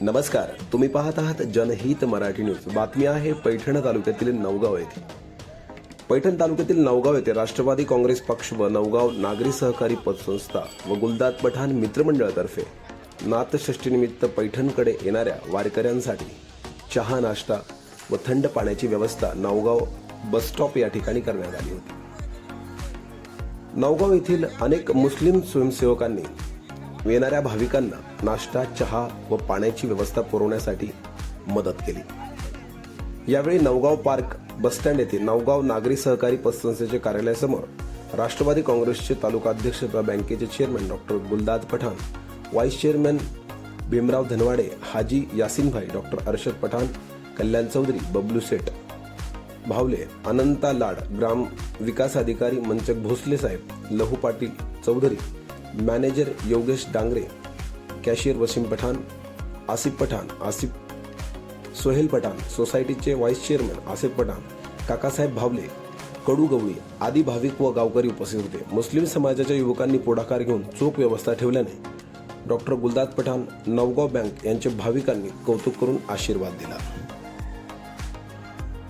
नमस्कार तुम्ही पाहत आहात जनहित मराठी न्यूज. बातमी आहे पैठण तालुक्यातील नवगाव येथे. पैठण तालुक्यातील नवगाव येथे राष्ट्रवादी काँग्रेस पक्ष व नवगाव नागरी सहकारी पतसंस्था व गुलदात पठाण मित्रमंडळातर्फे नाथषष्टीनिमित्त पैठणकडे येणाऱ्या वारकऱ्यांसाठी चहा नाश्ता व थंड पाण्याची व्यवस्था नवगाव बसस्टॉप या ठिकाणी करण्यात आली होती. नवगाव येथील अनेक मुस्लिम स्वयंसेवकांनी येणाऱ्या भाविकांना नाश्ता चहा व पाण्याची व्यवस्था पुरवण्यासाठी मदत केली. यावेळी नवगाव पार्क बसस्टँड येथे नवगाव नागरी सहकारी पतसंस्थेच्या कार्यालयासमोर राष्ट्रवादी काँग्रेसचे तालुका अध्यक्ष बँकेचे chairman doctor Guldad Pathan vice chairman Bhimrao Dhanwade Haji Yasinbhai doctor Arshad Pathan Kalyan Chaudhari Bablu Seth Bhavale Ananta लाड ग्राम विकास अधिकारी मंचक भोसले साहेब लहू पाटील चौधरी मॅनेजर योगेश डांगरे कॅशियर वसीम पठाण आसिफ पठाण आसिफ सोहेल पठाण सोसायटीचे व्हाईस चेअरमन आसिफ पठाण काकासाहेब भावले कडू गवळी आदी भाविक व गावकरी उपस्थित होते. मुस्लिम समाजाच्या युवकांनी पुढाकार घेऊन चोख व्यवस्था ठेवल्याने डॉक्टर गुलदाद पठाण नवगाव बँक यांचे भाविकांनी कौतुक करून आशीर्वाद दिला.